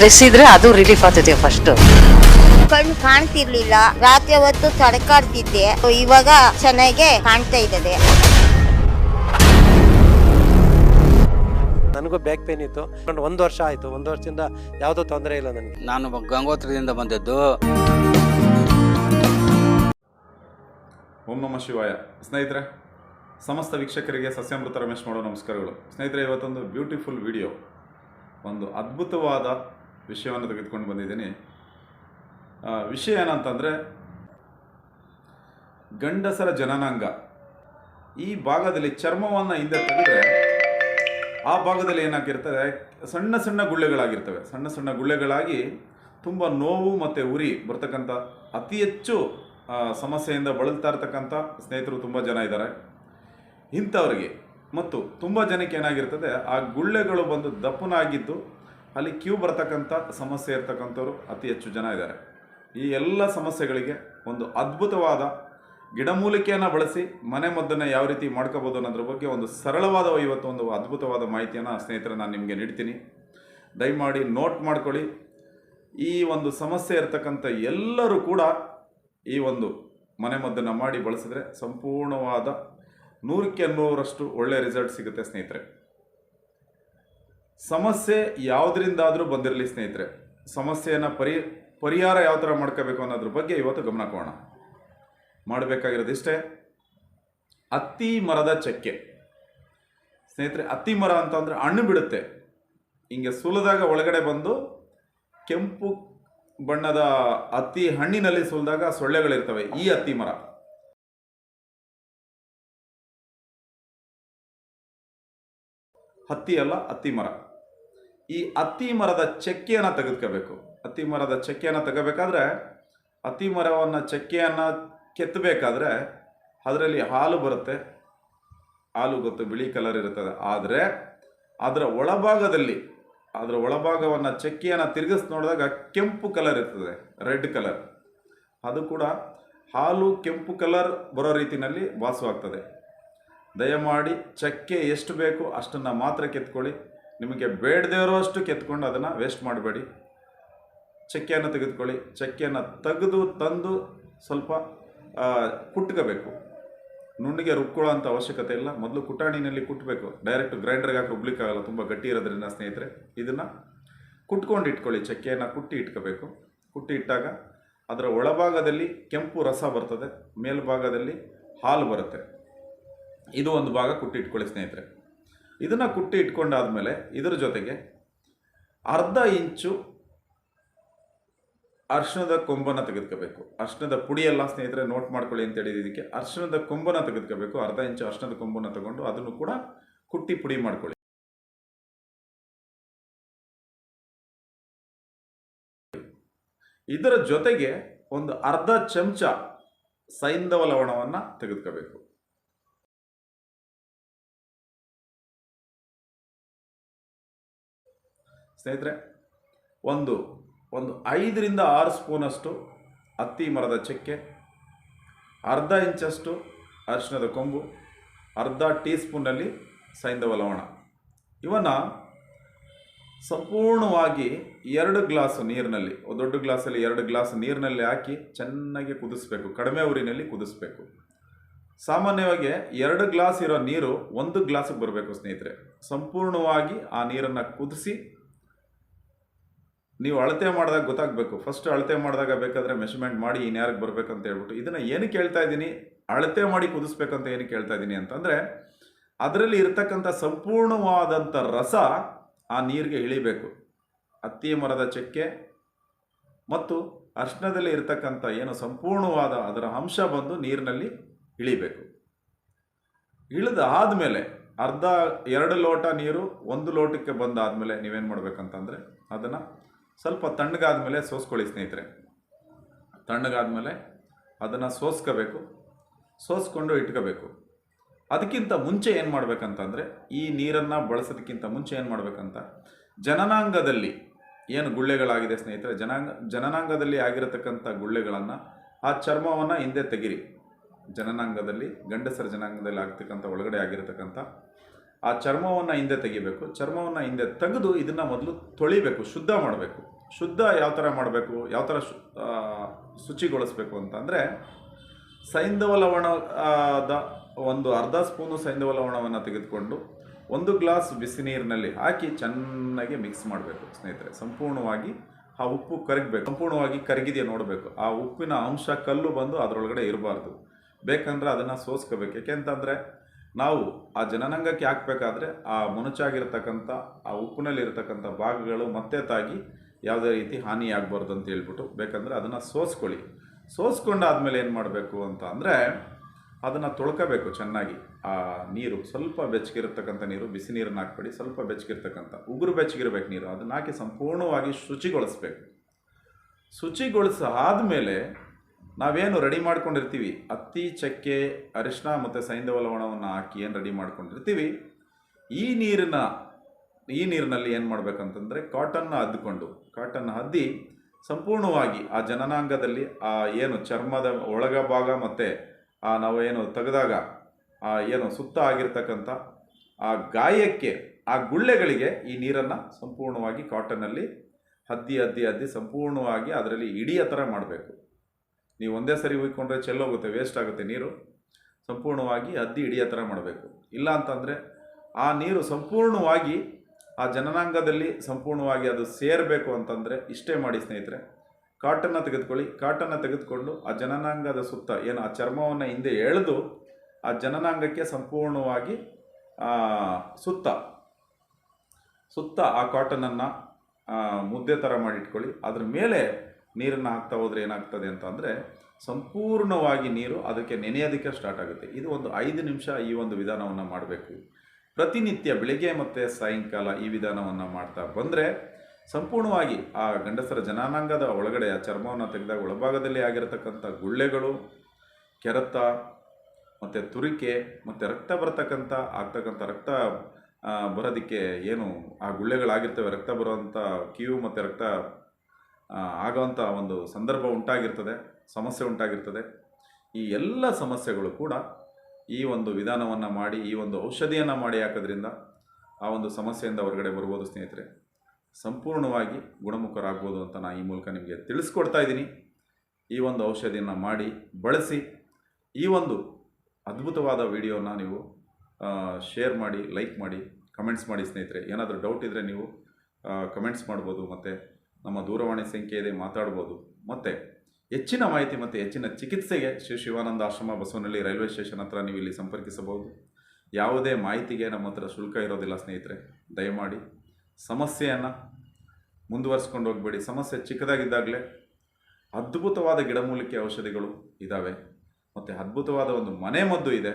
Dress ಇದ್ರೆ ಅದು relief ಆಗ್ತೈತೆ ಫಸ್ಟ್ ಕಣ್ಣು ಕಾಣ್ತಿರ್ಲಿಲ್ಲ. ರಾತ್ರಿ ಹೊತ್ತು ತಡಕಾಡ್ತಿದ್ದೆ. ಇವಾಗ ಚೆನ್ನಾಗೆ ಕಾಣ್ತಾ ಇದ್ದದೆ ನನಗೂ ಬ್ಯಾಕ್ ಪೇನ್ ಇತ್ತು. ಒಂದು ಒಂದು ವರ್ಷ ಆಯಿತು. ಒಂದು ವರ್ಷದಿಂದ ಯಾವುದೋ ತೊಂದರೆ ಇಲ್ಲ ನನಗೆ. ನಾನು ಗಂಗೋತ್ರದಿಂದ ಬಂದದ್ದು. ಓಂ ನಮ ಶಿವಾಯ. ಸ್ನೇಹಿತರೆ ಸಮಸ್ತ ವೀಕ್ಷಕರಿಗೆ ಸಸ್ಯಾಮೃತ ರಮೇಶ್ ಮಾಡೋ ನಮಸ್ಕಾರಗಳು. ಸ್ನೇಹಿತರೆ ಇವತ್ತೊಂದು ಬ್ಯೂಟಿಫುಲ್ ವಿಡಿಯೋ ಒಂದು ಅದ್ಭುತವಾದ ವಿಷಯವನ್ನು ತೆಗೆದುಕೊಂಡು ಬಂದಿದ್ದೀನಿ. ವಿಷಯ ಏನಂತಂದರೆ, ಗಂಡಸರ ಜನನಾಂಗ. ಈ ಭಾಗದಲ್ಲಿ ಚರ್ಮವನ್ನು ಹಿಂದೆ ತೆಗೆದ್ರೆ, ಆ ಭಾಗದಲ್ಲಿ ಏನಾಗಿರ್ತದೆ, ಸಣ್ಣ ಸಣ್ಣ ಗುಳ್ಳೆಗಳಾಗಿರ್ತವೆ. ಸಣ್ಣ ಸಣ್ಣ ಗುಳ್ಳೆಗಳಾಗಿ ತುಂಬ ನೋವು ಮತ್ತು ಉರಿ ಬರ್ತಕ್ಕಂಥ, ಅತಿ ಹೆಚ್ಚು ಸಮಸ್ಯೆಯಿಂದ ಬಳಲ್ತಾ ಇರ್ತಕ್ಕಂಥ ಸ್ನೇಹಿತರು ತುಂಬ ಜನ ಇದ್ದಾರೆ. ಇಂಥವ್ರಿಗೆ. ಮತ್ತು ತುಂಬ ಜನಕ್ಕೆ ಏನಾಗಿರ್ತದೆ, ಆ ಗುಳ್ಳೆಗಳು ಬಂದು ದಪ್ಪನಾಗಿದ್ದು ಅಲ್ಲಿ ಕ್ಯೂ ಬರ್ತಕ್ಕಂಥ ಸಮಸ್ಯೆ ಇರ್ತಕ್ಕಂಥವ್ರು ಅತಿ ಹೆಚ್ಚು ಜನ ಇದ್ದಾರೆ. ಈ ಎಲ್ಲ ಸಮಸ್ಯೆಗಳಿಗೆ ಒಂದು ಅದ್ಭುತವಾದ ಗಿಡಮೂಲಿಕೆಯನ್ನು ಬಳಸಿ ಮನೆ ಮದ್ದನ್ನು ಯಾವ ರೀತಿ ಮಾಡ್ಕೋಬೋದು ಅನ್ನೋದ್ರ ಬಗ್ಗೆ ಒಂದು ಸರಳವಾದ ಇವತ್ತು ಒಂದು ಅದ್ಭುತವಾದ ಮಾಹಿತಿಯನ್ನು ಸ್ನೇಹಿತರೆ ನಾನು ನಿಮಗೆ ನೀಡ್ತೀನಿ. ದಯಮಾಡಿ ನೋಟ್ ಮಾಡ್ಕೊಳ್ಳಿ. ಈ ಒಂದು ಸಮಸ್ಯೆ ಇರ್ತಕ್ಕಂಥ ಎಲ್ಲರೂ ಕೂಡ ಈ ಒಂದು ಮನೆ ಮದ್ದನ್ನು ಮಾಡಿ ಬಳಸಿದ್ರೆ ಸಂಪೂರ್ಣವಾದ ನೂರಕ್ಕೆ ನೂರಷ್ಟು ಒಳ್ಳೆಯ ರಿಸಲ್ಟ್ ಸಿಗುತ್ತೆ ಸ್ನೇಹಿತರೆ. ಸಮಸ್ಯೆ ಯಾವುದರಿಂದಾದರೂ ಬಂದಿರಲಿ ಸ್ನೇಹಿತರೆ. ಸಮಸ್ಯೆಯನ್ನು ಪರಿ, ಪರಿಹಾರ ಯಾವ ಥರ ಮಾಡ್ಕೋಬೇಕು ಅನ್ನೋದ್ರ ಬಗ್ಗೆ ಇವತ್ತು ಗಮನ ಕೊಡೋಣ. ಮಾಡಬೇಕಾಗಿರೋದಿಷ್ಟೇ ಅತ್ತಿ ಮರದ ಚಕ್ಕೆ. ಸ್ನೇಹಿತರೆ, ಅತ್ತಿ ಮರ ಅಂತಂದರೆ ಹಣ್ಣು ಬಿಡುತ್ತೆ. ಹಿಂಗೆ ಸುಲಿದಾಗ ಒಳಗಡೆ ಬಂದು ಕೆಂಪು ಬಣ್ಣದ ಅತ್ತಿ ಹಣ್ಣಿನಲ್ಲಿ ಸುಲಿದಾಗ ಸೊಳ್ಳೆಗಳಿರ್ತವೆ, ಈ ಹತ್ತಿ ಮರ. ಹತ್ತಿ ಅಲ್ಲ, ಅತ್ತಿ ಮರ. ಈ ಅತ್ತಿ ಮರದ ಚಕ್ಕೆಯನ್ನು ತೆಗೆದುಕೋಬೇಕು. ಅತ್ತಿ ಮರದ ಚಕ್ಕೆಯನ್ನು ತೆಗೋಬೇಕಾದ್ರೆ ಅತ್ತಿ ಮರವನ್ನು ಚಕ್ಕೆಯನ್ನು ಕೆತ್ತಬೇಕಾದ್ರೆ ಅದರಲ್ಲಿ ಹಾಲು ಬರುತ್ತೆ. ಹಾಲು ಗೊತ್ತು ಬಿಳಿ ಕಲರ್ ಇರುತ್ತದೆ. ಆದರೆ ಅದರ ಒಳಭಾಗದಲ್ಲಿ, ಅದರ ಒಳಭಾಗವನ್ನು ಚಕ್ಕೆಯನ್ನು ತಿರುಗಿಸಿ ನೋಡಿದಾಗ ಕೆಂಪು ಕಲರ್ ಇರ್ತದೆ, ರೆಡ್ ಕಲರ್. ಅದು ಕೂಡ ಹಾಲು ಕೆಂಪು ಕಲರ್ ಬರೋ ರೀತಿಯಲ್ಲಿ ವಾಸವಾಗ್ತದೆ. ದಯಮಾಡಿ ಚಕ್ಕೆ ಎಷ್ಟು ಬೇಕು ಅಷ್ಟನ್ನು ಮಾತ್ರ ಕೆತ್ಕೊಳ್ಳಿ. ನಿಮಗೆ ಬೇಡದೇ ಇರೋಷ್ಟು ಕೆತ್ಕೊಂಡು ಅದನ್ನು ವೇಸ್ಟ್ ಮಾಡಬೇಡಿ. ಚಕ್ಕೆಯನ್ನು ತೆಗೆದುಕೊಳ್ಳಿ. ಚಕ್ಕೆಯನ್ನು ತೆಗೆದು ತಂದು ಸ್ವಲ್ಪ ಕುಟ್ಕೋಬೇಕು. ನುಣ್ಣಿಗೆ ರುಬ್ಕೊಳ್ಳೋ ಅಂಥ ಅವಶ್ಯಕತೆ ಇಲ್ಲ. ಮೊದಲು ಕುಟಾಣಿನಲ್ಲಿ ಕುಟ್ಟಬೇಕು ಡೈರೆಕ್ಟ್ ಗ್ರೈಂಡರ್ಗೆ ಹಾಕಿ ರುಬ್ಲಿಕ್ಕಾಗಲ್ಲ. ತುಂಬ ಗಟ್ಟಿ ಇರೋದ್ರಿಂದ ಸ್ನೇಹಿತರೆ, ಇದನ್ನು ಕುಟ್ಕೊಂಡು ಇಟ್ಕೊಳ್ಳಿ. ಚಕ್ಕೆಯನ್ನು ಕುಟ್ಟಿ ಇಟ್ಕೋಬೇಕು. ಕುಟ್ಟಿ ಇಟ್ಟಾಗ ಅದರ ಒಳಭಾಗದಲ್ಲಿ ಕೆಂಪು ರಸ ಬರ್ತದೆ. ಮೇಲ್ಭಾಗದಲ್ಲಿ ಹಾಲು ಬರುತ್ತೆ. ಇದು ಒಂದು ಭಾಗ ಕುಟ್ಟಿ ಇಟ್ಕೊಳ್ಳಿ ಸ್ನೇಹಿತರೆ. ಇದನ್ನು ಕುಟ್ಟಿ ಇಟ್ಕೊಂಡಾದ್ಮೇಲೆ ಇದರ ಜೊತೆಗೆ ಅರ್ಧ ಇಂಚು ಅರ್ಶಿಣದ ಕೊಂಬನ ತೆಗೆದುಕೋಬೇಕು. ಅರ್ಶಿಣದ ಪುಡಿಯೆಲ್ಲ ಸ್ನೇಹಿತರೆ ನೋಟ್ ಮಾಡ್ಕೊಳ್ಳಿ ಅಂತ ಹೇಳಿದ ಇದಕ್ಕೆ. ಅರ್ಶಿಣದ ಕೊಂಬನ್ನು ತೆಗೆದುಕೋಬೇಕು. ಅರ್ಧ ಇಂಚು ಅರ್ಶಿಣದ ಕೊಂಬನ ತಗೊಂಡು ಅದನ್ನು ಕೂಡ ಕುಟ್ಟಿ ಪುಡಿ ಮಾಡ್ಕೊಳ್ಳಿ. ಇದರ ಜೊತೆಗೆ ಒಂದು ಅರ್ಧ ಚಮಚ ಸೈಂಧವ ಲವಣವನ್ನು ತೆಗೆದುಕೋಬೇಕು. ಸ್ನೇಹಿತರೆ, ಒಂದು ಒಂದು ಐದರಿಂದ ಆರು ಸ್ಪೂನಷ್ಟು ಹತ್ತಿ ಮರದ ಚಕ್ಕೆ, ಅರ್ಧ ಇಂಚಷ್ಟು ಅರಿಶಿನದ ಕೊಂಬು, ಅರ್ಧ ಟೀ ಸ್ಪೂನಲ್ಲಿ ಸೈಂಧವ ಲವಣ. ಇವನ್ನು ಸಂಪೂರ್ಣವಾಗಿ ಎರಡು ಗ್ಲಾಸ್ ನೀರಿನಲ್ಲಿ, ಒಂದು ದೊಡ್ಡ ಗ್ಲಾಸಲ್ಲಿ ಎರಡು ಗ್ಲಾಸ್ ನೀರಿನಲ್ಲಿ ಹಾಕಿ ಚೆನ್ನಾಗಿ ಕುದಿಸ್ಬೇಕು, ಕಡಿಮೆ ಊರಿನಲ್ಲಿ ಕುದಿಸ್ಬೇಕು. ಸಾಮಾನ್ಯವಾಗಿ ಎರಡು ಗ್ಲಾಸ್ ಇರೋ ನೀರು ಒಂದು ಗ್ಲಾಸಿಗೆ ಬರಬೇಕು ಸ್ನೇಹಿತರೆ. ಸಂಪೂರ್ಣವಾಗಿ ಆ ನೀರನ್ನು ಕುದಿಸಿ ನೀವು ಅಳತೆ ಮಾಡಿದಾಗ ಗೊತ್ತಾಗಬೇಕು. ಫಸ್ಟ್ ಅಳತೆ ಮಾಡಿದಾಗ ಬೇಕಾದರೆ ಮೆಷರ್ಮೆಂಟ್ ಮಾಡಿ ಇನ್ಯಾರಿಗೆ ಬರಬೇಕಂತ ಹೇಳ್ಬಿಟ್ಟು. ಇದನ್ನು ಏನಕ್ಕೆ ಹೇಳ್ತಾ ಇದ್ದೀನಿ? ಅಳತೆ ಮಾಡಿ ಕುದಿಸ್ಬೇಕಂತ ಏನಕ್ಕೆ ಹೇಳ್ತಾ ಇದ್ದೀನಿ ಅಂತಂದರೆ, ಅದರಲ್ಲಿ ಇರತಕ್ಕಂಥ ಸಂಪೂರ್ಣವಾದಂಥ ರಸ ಆ ನೀರಿಗೆ ಇಳಿಬೇಕು. ಹತ್ತಿ ಮರದ ಚಕ್ಕೆ ಮತ್ತು ಅರ್ಶನದಲ್ಲಿ ಇರತಕ್ಕಂಥ ಏನು ಸಂಪೂರ್ಣವಾದ ಅದರ ಅಂಶ ಬಂದು ನೀರಿನಲ್ಲಿ ಇಳಿಬೇಕು. ಇಳಿದ ಆದಮೇಲೆ ಅರ್ಧ ಎರಡು ಲೋಟ ನೀರು ಒಂದು ಲೋಟಕ್ಕೆ ಬಂದಾದಮೇಲೆ ನೀವೇನು ಮಾಡಬೇಕಂತಂದರೆ, ಅದನ್ನು ಸ್ವಲ್ಪ ತಣ್ಣಗಾದ್ಮೇಲೆ ಸೋಸ್ಕೊಳ್ಳಿ ಸ್ನೇಹಿತರೆ. ತಣ್ಣಗಾದ ಮೇಲೆ ಅದನ್ನು ಸೋಸ್ಕೋಬೇಕು. ಸೋಸ್ಕೊಂಡು ಇಟ್ಕೋಬೇಕು. ಅದಕ್ಕಿಂತ ಮುಂಚೆ ಏನು ಮಾಡ್ಬೇಕಂತಂದರೆ, ಈ ನೀರನ್ನು ಬಳಸೋದಕ್ಕಿಂತ ಮುಂಚೆ ಏನು ಮಾಡಬೇಕಂತ, ಜನನಾಂಗದಲ್ಲಿ ಏನು ಗುಳ್ಳೆಗಳಾಗಿದೆ ಸ್ನೇಹಿತರೆ, ಜನಾಂಗ, ಜನನಾಂಗದಲ್ಲಿ ಆಗಿರತಕ್ಕಂಥ ಗುಳ್ಳೆಗಳನ್ನು ಆ ಚರ್ಮವನ್ನು ಹಿಂದೆ ತೆಗಿರಿ. ಜನನಾಂಗದಲ್ಲಿ, ಗಂಡಸರ ಜನಾಂಗದಲ್ಲಿ ಆಗ್ತಕ್ಕಂಥ ಒಳಗಡೆ ಆಗಿರತಕ್ಕಂಥ ಆ ಚರ್ಮವನ್ನು ಹಿಂದೆ ತೆಗಿಬೇಕು, ಚರ್ಮವನ್ನು ಹಿಂದೆ ತೆಗೆದು ಇದನ್ನು ಮೊದಲು ತೊಳಿಬೇಕು, ಶುದ್ಧ ಮಾಡಬೇಕು. ಶುದ್ಧ ಯಾವ ಥರ ಮಾಡಬೇಕು, ಯಾವ ಥರ ಶು ಶುಚಿಗೊಳಿಸ್ಬೇಕು ಅಂತಂದರೆ ಸೈಂಧವ ಲವಣದ ಒಂದು ಅರ್ಧ ಸ್ಪೂನು ಸೈಂಧವ ಲವಣವನ್ನು ತೆಗೆದುಕೊಂಡು ಒಂದು ಗ್ಲಾಸ್ ಬಿಸಿ ನೀರಿನಲ್ಲಿ ಹಾಕಿ ಚೆನ್ನಾಗಿ ಮಿಕ್ಸ್ ಮಾಡಬೇಕು ಸ್ನೇಹಿತರೆ. ಸಂಪೂರ್ಣವಾಗಿ ಆ ಉಪ್ಪು ಕರಗಬೇಕು. ಸಂಪೂರ್ಣವಾಗಿ ಕರಗಿದೆಯಾ ನೋಡಬೇಕು. ಆ ಉಪ್ಪಿನ ಅಂಶ ಕಲ್ಲು ಬಂದು ಅದರೊಳಗಡೆ ಇರಬಾರ್ದು. ಬೇಕಂದ್ರೆ ಅದನ್ನು ಸೋಸ್ಕೋಬೇಕು. ಯಾಕೆಂತಂದರೆ ನಾವು ಆ ಜನನಾಂಗಕ್ಕೆ ಹಾಕಬೇಕಾದ್ರೆ ಆ ಮುನುಚಾಗಿರ್ತಕ್ಕಂಥ ಆ ಉಪ್ಪಿನಲ್ಲಿ ಇರತಕ್ಕಂಥ ಭಾಗಗಳು ಮತ್ತೆ ತಾಗಿ ಯಾವುದೇ ರೀತಿ ಹಾನಿಯಾಗಬಾರ್ದು ಅಂತ ಹೇಳ್ಬಿಟ್ಟು ಬೇಕಂದರೆ ಅದನ್ನು ಸೋಸ್ಕೊಳ್ಳಿ. ಸೋಸ್ಕೊಂಡಾದ್ಮೇಲೆ ಏನು ಮಾಡಬೇಕು ಅಂತ ಅಂದರೆ ಅದನ್ನು ತೊಳ್ಕೋಬೇಕು ಚೆನ್ನಾಗಿ. ಆ ನೀರು, ಸ್ವಲ್ಪ ಬೆಚ್ಚಗಿರ್ತಕ್ಕಂಥ ನೀರು, ಬಿಸಿ ನೀರನ್ನು ಹಾಕ್ಬೇಡಿ. ಸ್ವಲ್ಪ ಬೆಚ್ಚಗಿರ್ತಕ್ಕಂಥ, ಉಗುರು ಬೆಚ್ಚಗಿರ್ಬೇಕು ನೀರು. ಅದನ್ನು ಹಾಕಿ ಸಂಪೂರ್ಣವಾಗಿ ಶುಚಿಗೊಳಿಸ್ಬೇಕು. ಶುಚಿಗೊಳಿಸ ಆದಮೇಲೆ ನಾವೇನು ರೆಡಿ ಮಾಡ್ಕೊಂಡಿರ್ತೀವಿ? ಅತ್ತಿ, ಚಕ್ಕೆ ಅರಿಶಿನ ಮತ್ತು ಸೈಂಧವ ಲವಣವನ್ನು ಹಾಕಿ ಏನು ರೆಡಿ ಮಾಡ್ಕೊಂಡಿರ್ತೀವಿ? ಈ ನೀರಿನ, ಈ ನೀರಿನಲ್ಲಿ ಏನು ಮಾಡಬೇಕಂತಂದರೆ ಕಾಟನ್ನ ಹದ್ದುಕೊಂಡು ಕಾಟನ್ನ ಹದ್ದಿ ಸಂಪೂರ್ಣವಾಗಿ ಆ ಜನನಾಂಗದಲ್ಲಿ ಆ ಏನು ಚರ್ಮದ ಒಳಗ ಭಾಗ ಮತ್ತು ಆ ನಾವು ಏನು ತೆಗೆದಾಗ ಆ ಏನು ಸುತ್ತ ಆಗಿರ್ತಕ್ಕಂಥ ಆ ಗಾಯಕ್ಕೆ, ಆ ಗುಳ್ಳೆಗಳಿಗೆ ಈ ನೀರನ್ನು ಸಂಪೂರ್ಣವಾಗಿ ಕಾಟನ್ನಲ್ಲಿ ಹದ್ದಿ ಹದ್ದಿ ಹದ್ದಿ ಸಂಪೂರ್ಣವಾಗಿ ಅದರಲ್ಲಿ ಇಡಿಯ ಥರ ಮಾಡಬೇಕು. ನೀವು ಒಂದೇ ಸರಿ ಉಯ್ಕೊಂಡ್ರೆ ಚೆಲ್ಲೋಗುತ್ತೆ ವೇಸ್ಟ್ ಆಗುತ್ತೆ ನೀರು. ಸಂಪೂರ್ಣವಾಗಿ ಅದ್ದಿ ಹಿಡಿಯೋ ಥರ ಮಾಡಬೇಕು. ಇಲ್ಲ ಅಂತಂದರೆ ಆ ನೀರು ಸಂಪೂರ್ಣವಾಗಿ ಆ ಜನನಾಂಗದಲ್ಲಿ ಸಂಪೂರ್ಣವಾಗಿ ಅದು ಸೇರಬೇಕು ಅಂತಂದರೆ ಇಷ್ಟೇ ಮಾಡಿ ಸ್ನೇಹಿತರೆ. ಕಾಟನ್ನು ತೆಗೆದುಕೊಳ್ಳಿ. ಕಾಟನ್ನು ತೆಗೆದುಕೊಂಡು ಆ ಜನನಾಂಗದ ಸುತ್ತ ಏನು ಆ ಚರ್ಮವನ್ನು ಹಿಂದೆ ಎಳೆದು ಆ ಜನನಾಂಗಕ್ಕೆ ಸಂಪೂರ್ಣವಾಗಿ ಸುತ್ತ. ಸುತ್ತ ಆ ಕಾಟನನ್ನು ಮುದ್ದೆ ಥರ ಮಾಡಿ ಇಟ್ಕೊಳ್ಳಿ ಅದ್ರ ಮೇಲೆ ನೀರನ್ನು ಹಾಕ್ತಾ ಹೋದರೆ ಏನಾಗ್ತದೆ ಅಂತ ಅಂದರೆ ಸಂಪೂರ್ಣವಾಗಿ ನೀರು ಅದಕ್ಕೆ ನೆನೆಯೋದಕ್ಕೆ ಸ್ಟಾರ್ಟ್ ಆಗುತ್ತೆ. ಇದು ಒಂದು ಐದು ನಿಮಿಷ ಈ ಒಂದು ವಿಧಾನವನ್ನು ಮಾಡಬೇಕು. ಪ್ರತಿನಿತ್ಯ ಬೆಳಿಗ್ಗೆ ಮತ್ತು ಸಾಯಂಕಾಲ ಈ ವಿಧಾನವನ್ನು ಮಾಡ್ತಾ ಬಂದರೆ ಸಂಪೂರ್ಣವಾಗಿ ಆ ಗಂಡಸರ ಜನಾನಾಂಗದ ಒಳಗಡೆ ಆ ಚರ್ಮವನ್ನು ತೆಗೆದಾಗ ಒಳಭಾಗದಲ್ಲಿ ಆಗಿರತಕ್ಕಂಥ ಗುಳ್ಳೆಗಳು, ಕೆರೆತ, ಮತ್ತು ತುರಿಕೆ, ಮತ್ತು ರಕ್ತ ಬರತಕ್ಕಂಥ, ಆಗ್ತಕ್ಕಂಥ ರಕ್ತ ಬರೋದಕ್ಕೆ ಏನು ಆ ಗುಳ್ಳೆಗಳಾಗಿರ್ತವೆ, ರಕ್ತ ಬರುವಂಥ ಕಿವು ಮತ್ತು ರಕ್ತ ಆಗೋವಂಥ ಒಂದು ಸಂದರ್ಭ ಉಂಟಾಗಿರ್ತದೆ, ಸಮಸ್ಯೆ ಉಂಟಾಗಿರ್ತದೆ. ಈ ಎಲ್ಲ ಸಮಸ್ಯೆಗಳು ಕೂಡ ಈ ಒಂದು ವಿಧಾನವನ್ನು ಮಾಡಿ, ಈ ಒಂದು ಔಷಧಿಯನ್ನು ಮಾಡಿ ಹಾಕೋದ್ರಿಂದ ಆ ಒಂದು ಸಮಸ್ಯೆಯಿಂದ ಹೊರಗಡೆ ಬರ್ಬೋದು ಸ್ನೇಹಿತರೆ. ಸಂಪೂರ್ಣವಾಗಿ ಗುಣಮುಖರಾಗ್ಬೋದು ಅಂತ ನಾನು ಈ ಮೂಲಕ ನಿಮಗೆ ತಿಳಿಸ್ಕೊಡ್ತಾ ಇದ್ದೀನಿ. ಈ ಒಂದು ಔಷಧಿಯನ್ನು ಮಾಡಿ, ಬಳಸಿ, ಈ ಒಂದು ಅದ್ಭುತವಾದ ವಿಡಿಯೋನ ನೀವು ಶೇರ್ ಮಾಡಿ ಲೈಕ್ ಮಾಡಿ ಕಮೆಂಟ್ಸ್ ಮಾಡಿ ಸ್ನೇಹಿತರೆ. ಏನಾದರೂ ಡೌಟ್ ಇದ್ದರೆ ನೀವು ಕಮೆಂಟ್ಸ್ ಮಾಡ್ಬೋದು ಮತ್ತು ನಮ್ಮ ದೂರವಾಣಿ ಸಂಖ್ಯೆ ಇದೆ ಮಾತಾಡ್ಬೋದು. ಮತ್ತು ಹೆಚ್ಚಿನ ಮಾಹಿತಿ ಮತ್ತು ಹೆಚ್ಚಿನ ಚಿಕಿತ್ಸೆಗೆ ಶ್ರೀ ಶಿವಾನಂದ ಆಶ್ರಮ ಬಸವನಹಳ್ಳಿ ರೈಲ್ವೆ ಸ್ಟೇಷನ್ ಹತ್ರ ನೀವು ಇಲ್ಲಿ ಸಂಪರ್ಕಿಸಬಹುದು. ಯಾವುದೇ ಮಾಹಿತಿಗೆ ನಮ್ಮ ಹತ್ರ ಶುಲ್ಕ ಇರೋದಿಲ್ಲ ಸ್ನೇಹಿತರೆ, ದಯಮಾಡಿ. ಸಮಸ್ಯೆಯನ್ನು ಮುಂದುವರಿಸ್ಕೊಂಡು ಹೋಗಬೇಡಿ. ಸಮಸ್ಯೆ ಚಿಕ್ಕದಾಗಿದ್ದಾಗಲೇ ಅದ್ಭುತವಾದ ಗಿಡಮೂಲಿಕೆ ಔಷಧಿಗಳು ಇದ್ದಾವೆ ಮತ್ತು ಅದ್ಭುತವಾದ ಒಂದು ಮನೆ ಮದ್ದು ಇದೆ.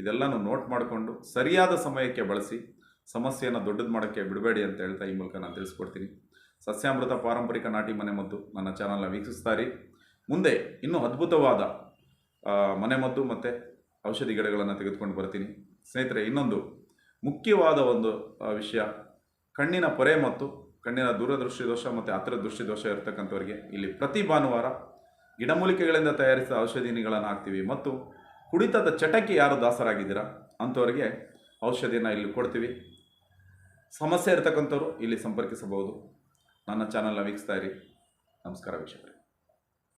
ಇದೆಲ್ಲನೂ ನೋಟ್ ಮಾಡಿಕೊಂಡು ಸರಿಯಾದ ಸಮಯಕ್ಕೆ ಬಳಸಿ ಸಮಸ್ಯೆಯನ್ನು ದೊಡ್ಡದು ಮಾಡೋಕ್ಕೆ ಬಿಡಬೇಡಿ ಅಂತ ಹೇಳ್ತಾ ಈ ಮೂಲಕ ನಾನು ತಿಳಿಸ್ಕೊಡ್ತೀನಿ. ಸಸ್ಯಾಮೃತ ಪಾರಂಪರಿಕ ನಾಟಿ ಮನೆ ಮದ್ದು ನನ್ನ ಚಾನಲ್ನ ವೀಕ್ಷಿಸ್ತಾರಿ. ಮುಂದೆ ಇನ್ನೂ ಅದ್ಭುತವಾದ ಮನೆಮದ್ದು ಮತ್ತು ಔಷಧಿ ಗಿಡಗಳನ್ನು ತೆಗೆದುಕೊಂಡು ಬರ್ತೀನಿ. ಸ್ನೇಹಿತರೆ, ಇನ್ನೊಂದು ಮುಖ್ಯವಾದ ಒಂದು ವಿಷಯ. ಕಣ್ಣಿನ ಪೊರೆ ಮತ್ತು ಕಣ್ಣಿನ ದೂರದೃಷ್ಟಿ ದೋಷ ಮತ್ತು ಹತ್ತಿರ ದೃಷ್ಟಿ ದೋಷ ಇರತಕ್ಕಂಥವ್ರಿಗೆ ಇಲ್ಲಿ ಪ್ರತಿ ಭಾನುವಾರ ಗಿಡಮೂಲಿಕೆಗಳಿಂದ ತಯಾರಿಸಿದ ಔಷಧಿಗಳನ್ನು ಹಾಕ್ತೀವಿ. ಮತ್ತು ಕುಡಿತದ ಚಟಕ್ಕೆ ಯಾರು ದಾಸರಾಗಿದ್ದೀರಾ? ಅಂಥವರಿಗೆ ಔಷಧಿಯನ್ನು ಇಲ್ಲಿ ಕೊಡ್ತೀವಿ. ಸಮಸ್ಯೆ ಇರತಕ್ಕಂಥವ್ರು ಇಲ್ಲಿ ಸಂಪರ್ಕಿಸಬಹುದು. ನನ್ನ ಚಾನಲ್ನ ವೀಕ್ಷಿಸ್ತಾ ಇರಿ. ನಮಸ್ಕಾರ ವೀಕ್ಷಕರೇ.